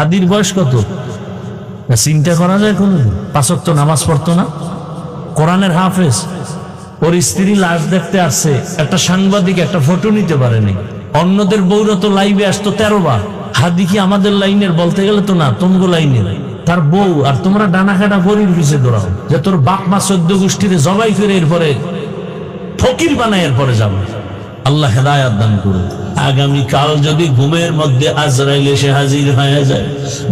হাদির বয়স কত? চিন্তা করা যায় কোনোদিন। পাঁচক তো নামাজ পড়তো না। কোরআনের হাফেজ। ওর স্ত্রী লাশ দেখতে আসছে। একটা সাংবাদিক একটা ফটো নিতে পারেনি। অন্যদের বউরা তো লাইভে আসতো তেরো বার। হাদি কি আমাদের লাইনের? বলতে গেলে তো না, তমগো লাইনের। তার বউ, আর তোমরা ডানা কাটা গরির পিছে দৌড়াও। যে তোর বাপ মা চোদ্দ গোষ্ঠীরে জবাই করে এরপরে ফকির বানায় এরপরে যাব। আল্লাহ হেদায়াত দান করুন আগামী কাল যদি ঘুমের মধ্যে আজরাইল এসে হাজির হয়ে যায়,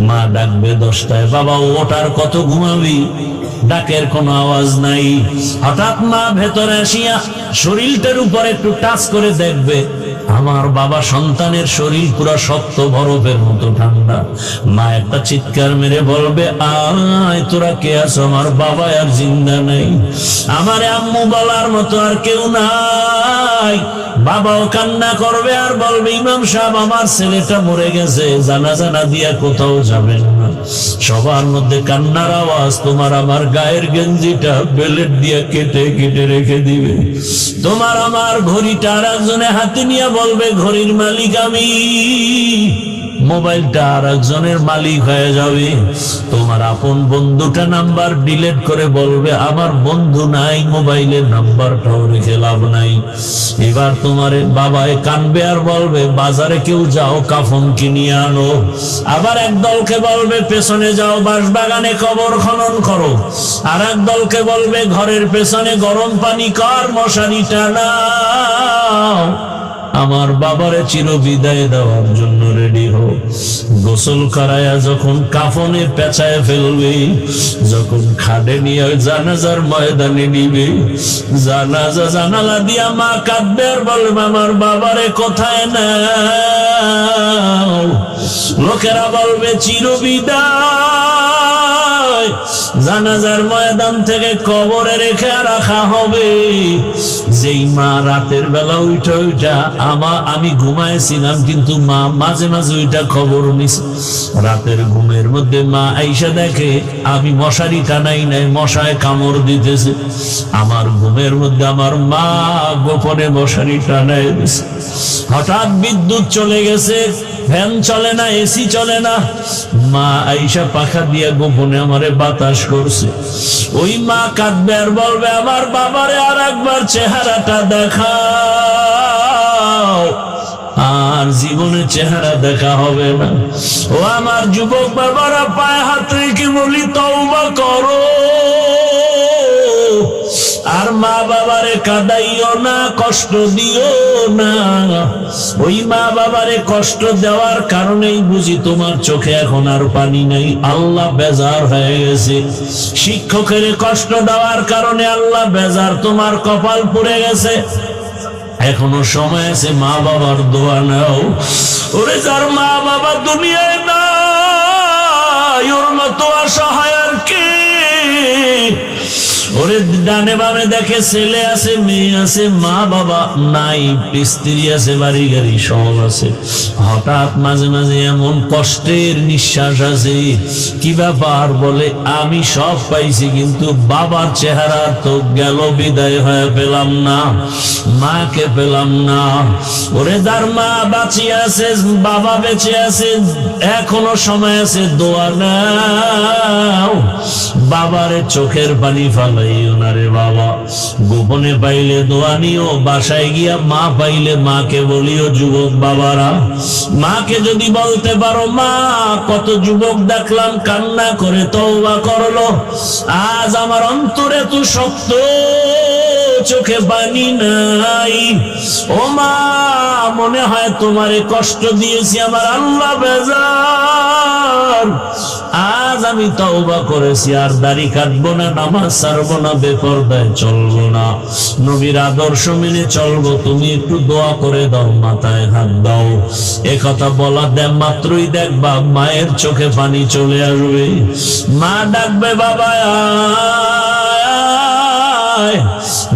মা ডাকবে দশটায়, বাবা, ওটার কত ঘুমাবি? ডাকের কোনো আওয়াজ নাই। হঠাৎ মা ভেতরে আসিয়া শরীরটার উপর একটু টাচ করে দেখবে, আমার বাবা সন্তানের শরীর পুরো শক্ত বরফের মতো ঠান্ডা। মা একটা চিৎকার মেরে বলবে, আয়, তোরা কে আছো? আমার বাবা আর জিন্দা নেই। আমার আম্মু বলার মতো আর কেউ নাই। বাবাও কান্না করবে আর বলবে, ইমাম সাহেব, আমার ছেলেটা মরে গেছে জানা জানা দিয়া কোথাও যাবেন না। সবার মধ্যে কান্নার আওয়াজ, তোমার আমার গায়ের গেঞ্জিটা বেলেট দিয়া কেটে কেটে রেখে দিবে। তোমার আমার ঘড়িটা আর একজনে হাতে নিয়ে বলবে, ঘড়ির মালিক আমি। মোবাইলটা আর একজনের মালিক হয়ে যাবে। তোমার আপন বন্ধুটা নাম্বার ডিলিট করে বলবে, আমার বন্ধু নাই, মোবাইলের নাম্বারটাও রেখে লাভ নাই। এবার তোমার বাবায় কানবে আর বলবে, বাজারে কেউ যাও, কাফন কিনিয়ে আনো। আবার এক দলকে বলবে, পেছনে যাও বাঁশ বাগানে কবর খনন করো। আর এক দলকে বলবে, ঘরের পেছনে গরম পানি কর, মশারি টানাও। আমার বাবারে চির বিদায় দেওয়ার জন্য রেডি হোক গোসল করায়া যখন কাফনে পেঁচায় ফেলবে, যখন খাডে নিয়ে জানাজার ময়দানে নিবে, জানাজা জানালা দিয়া মা কাঁদবে আর বলবে, আমার বাবারে কোথায় না লোকেরা বলবে চির বিদায় জানাজার ময়দান থেকে কবরে রেখে রাখা হবে। যেই মা রাতের বেলা উঠে উঠা, আমা, আমি ঘুমাইছিলাম, কিন্তু মা মাঝে মাঝে ওইটা খবর নিছে রাতের ঘুমের মধ্যে মা আইসা দেখে, আমি মশারি টানাই নাই, মশায় কামড় দিতেছে। আমার ঘুমের মধ্যে আমার মা গোপনে মশারি টানাই দিছে। হঠাৎ বিদ্যুৎ চলে গেছে, ফ্যান চলে না, এসি চলে না। মা আইসা পাখা দিয়ে গোপনে আমারে বাতাস করছে। ওই মা কাঁদবে আর বলবে, আমার বাবারে আর একবার চেহারাটা দেখাও। আর জীবনে চেহারা দেখা হবে না। ও আমার যুবক বাবারা, পায়ে হাত রেখে বলি, তওবা করো। আর মা বাবারে কাদাইও না, কষ্ট দিও না। ওই মা বাবারে কষ্ট দেওয়ার কারণেই বুঝি তোমার চোখে এখন আর পানি নেই। আল্লাহ বেজার হয়ে গেছে। শিক্ষকের কষ্ট দেওয়ার কারণে আল্লাহ বেজার, তোমার কপাল পুড়ে গেছে। এখনও সময় আছে মা বাবার দোয়া নাও। ওরে যার মা বাবা দুনিয়ায় না ডানে বামে দেখে ছেলে আছে, মেয়ে আছে, মা বাবা নাই, স্ত্রী আছে, বাড়ি গাড়ি সব আছে। হঠাৎ মাঝে মাঝে এমন কষ্টের নিঃশ্বাস আছে, কি ব্যাপার বলে, আমি সব পাইছি, কিন্তু বাবার চেহারা তো গেল, বিদায় হয়ে পেলাম না, মাকে পেলাম না। ওরে যার মা বাঁচিয়ে আছে, বাবা বেঁচে আছে, এখনও সময় আছে, দোয়া নাও। বাবারে চোখের পানি ফালাই ওনারে বাবা। গোপনে পাইলে দোয়া নিও, বাসায় গিয়া মা পাইলে মাকে বলিও, যুবক বাবারা। মাকে যদি বলতে পারো, মা, কত যুবক দেখলাম, কান্না করে তওবা করল। আজ আমার অন্তরে তো শক্ত, চোখে পানি নাই। ও মা মনে হয় তোমারে কষ্ট দিয়েছি আমার আল্লাহ বেজার। আজ আমি তওবা করেছি, আর দাড়ি কাটবো না, নামাজ ছাড়বো না, বেপরদায় চলবো না। নবীর আদর্শ মেনে চলবো, তুমি একটু দোয়া করে দাও, মাথায় হাত দাও। এ কথা বলা দেব মাত্রই দেখবা মায়ের চোখে পানি চলে আসবে। মা ডাকবে, বাবা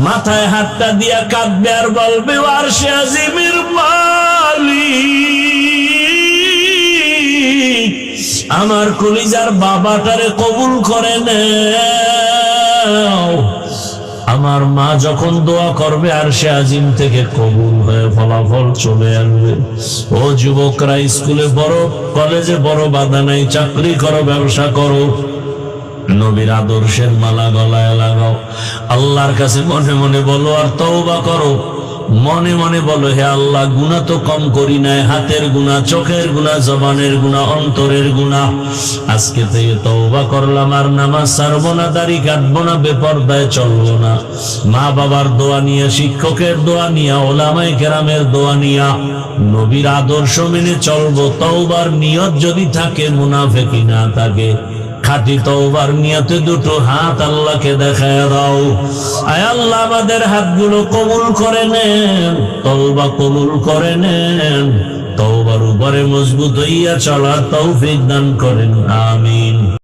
মাথায় হাতটা দিয়া কাঁদবে আর বলবে আর সে আজিমের মালিক, আমার কলিজার বাবাটারে কবুল করে নাও। আমার মা যখন দোয়া করবে আর সে আজিম থেকে কবুল হয়ে ফলাফল চলে আসবে। ও যুবকরা, স্কুলে বড়, কলেজে বড় বাধা নাই, চাকরি করো, ব্যবসা করো। নবীর আদর্শের মালা গলায় লাগাও। আল্লাহর কাছে মনে মনে বলো, আর তওবা করো। মনে মনে বলো, হে আল্লাহ গুণা তো কম করি নাই। হাতের গুণা চোখের গুণা জবানের গুণা অন্তরের গুণা আজকে থেকে তওবা করলাম, আর নামাজ ছাড়বো না, দাড়ি কাটবো না, বেপরদায় চলবো না। মা বাবার দোয়া নিয়ে, শিক্ষকের দোয়া নিয়া ওলামাই কেরামের দোয়া নিয়া, নবীর আদর্শ মেনে চলবো। তওবার নিয়ত যদি থাকে মুনাফেকি না থাকে। খাটি তওবার নিয়তে দুটো হাত আল্লাহকে দেখায় দাও। আয় আল্লাহ আমাদের হাতগুলো কবুল করে নেন, তওবা কবুল করে নেন। তওবার উপরে মজবুত হইয়া চলার তৌফিক দান করেন, আমিন।